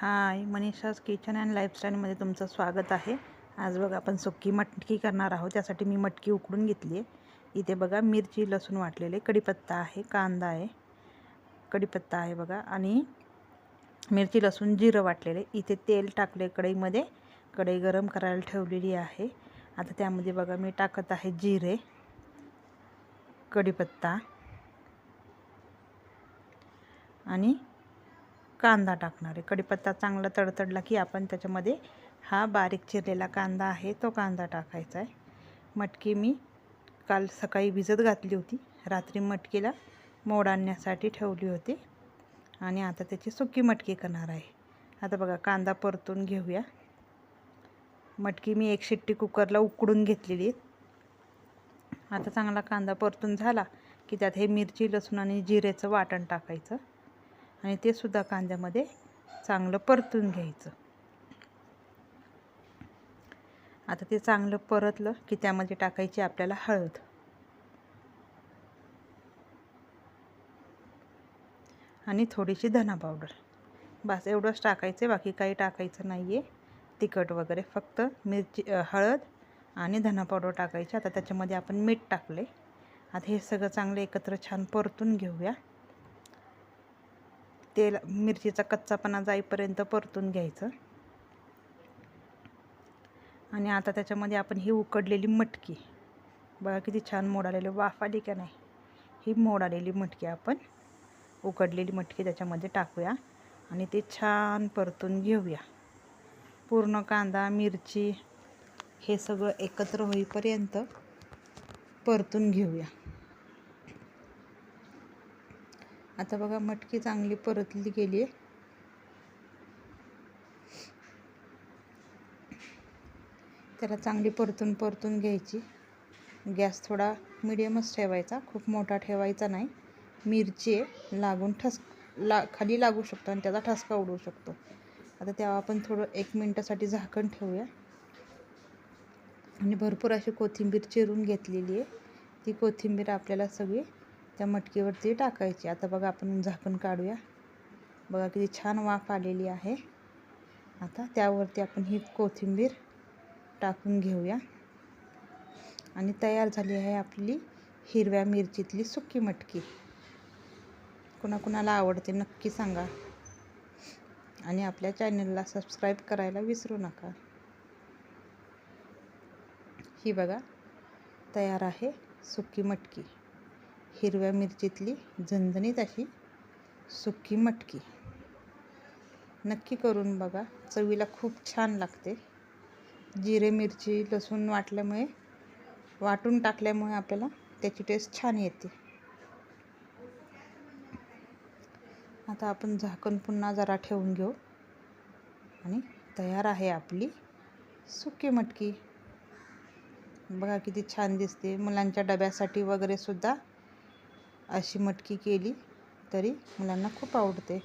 High Manisha's kitchen and लाईफस्टाईलमध्ये तुमचं स्वागत आहे. आज बघा आपण सुक्की मटकी करणार आहोत. त्यासाठी मी मटकी उकडून घेतली आहे. इथे बघा मिरची लसूण वाटलेले. कढीपत्ता आहे कांदा आहे. कढीपत्ता आहे बघा. आणि मिरची लसूण जिरं वाटलेले. इथे तेल टाकले कढईमध्ये. कढई गरम करायला ठेवलेली आहे. आता त्यामध्ये बघा मी टाकत आहे जिरे कढीपत्ता आणि कांदा टाकणार आहे. कढीपत्ता चांगला तडतडला की आपण त्याच्यामध्ये हा बारीक चिरलेला कांदा आहे तो कांदा टाकायचा आहे. मटकी मी काल सकाळी भिजत घातली होती. रात्री मटकीला मोड आणण्यासाठी ठेवली होती. आणि आता त्याची सुकी मटकी करणार आहे. आता बघा कांदा परतून घेऊया. मटकी मी एक शिट्टी कुकरला उकडून घेतलेली आता चांगला कांदा परतून झाला की त्यात हे मिरची लसूण आणि जिरेचं वाटण टाकायचं. आणि ते सुद्धा कांद्यामध्ये चांगलं परतून घ्यायचं. आता ते चांगलं परतलं की त्यामध्ये टाकायची आपल्याला हळद. आणि थोडीशी धना पावडर. बस एवढंच टाकायचं बाकी काही टाकायचं नाही आहे तिखट वगैरे फक्त मिरची हळद आणि धना पावडर टाकायची. आता त्याच्यामध्ये आपण मीठ टाकले आता हे सगळं चांगलं एकत्र छान परतून घेऊया. तेल मिरचीचा कच्चापणा जाईपर्यंत परतून घ्यायचं. आणि आता त्याच्यामध्ये आपण ही उकडलेली मटकी. बघा किती छान मोड आलेली वाफ आली का नाही? ही मोड आलेली मटकी आपण उकडलेली मटकी त्याच्यामध्ये टाकूया आणि ते छान परतून घेऊया. पूर्ण कांदा मिरची हे सगळं एकत्र होईपर्यंत परतून घेऊया. आता बघा मटकी चांगली परतली गेली आहे. त्याला चांगली परतून परतून घ्यायची. गॅस थोडा मिडियमच ठेवायचा खूप मोठा ठेवायचा नाही. मिरची लागून ठस ला खाली लागू शकतो आणि त्याचा ठसका उडवू शकतो. आता तेव्हा आपण थोडं एक मिनटासाठी झाकण ठेवूया. आणि भरपूर अशी कोथिंबीर चिरून घेतलेली आहे. ती कोथिंबीर आपल्याला सगळी त्या मटकीवरती टाकायची. आता बघा आपण झाकण काढूया. बघा किती छान वाफ आलेली आहे. आता त्यावरती आपण ही कोथिंबीर टाकून घेऊया. आणि तयार झाली आहे आपली हिरव्या मिरचीतली सुकी मटकी. कुणाकुणाला आवडते नक्की सांगा. आणि आपल्या चॅनलला सबस्क्राईब करायला विसरू नका. ही बघा तयार आहे सुकी मटकी. हिरव्या मिरचीतली झणझणीत अशी सुकी मटकी. नक्की करून बघा चवीला खूप छान लागते. जिरे मिरची लसूण वाटल्यामुळे वाटून टाकल्यामुळे आपल्याला त्याची टेस्ट छान येते. आता आपण झाकण पुन्हा जरा ठेवून घेऊ. आणि तयार आहे आपली सुकी मटकी. बघा किती छान दिसते. मुलांच्या डब्यासाठी वगैरे सुद्धा अशी मटकी केली तरी मुलांना खूप आवडते.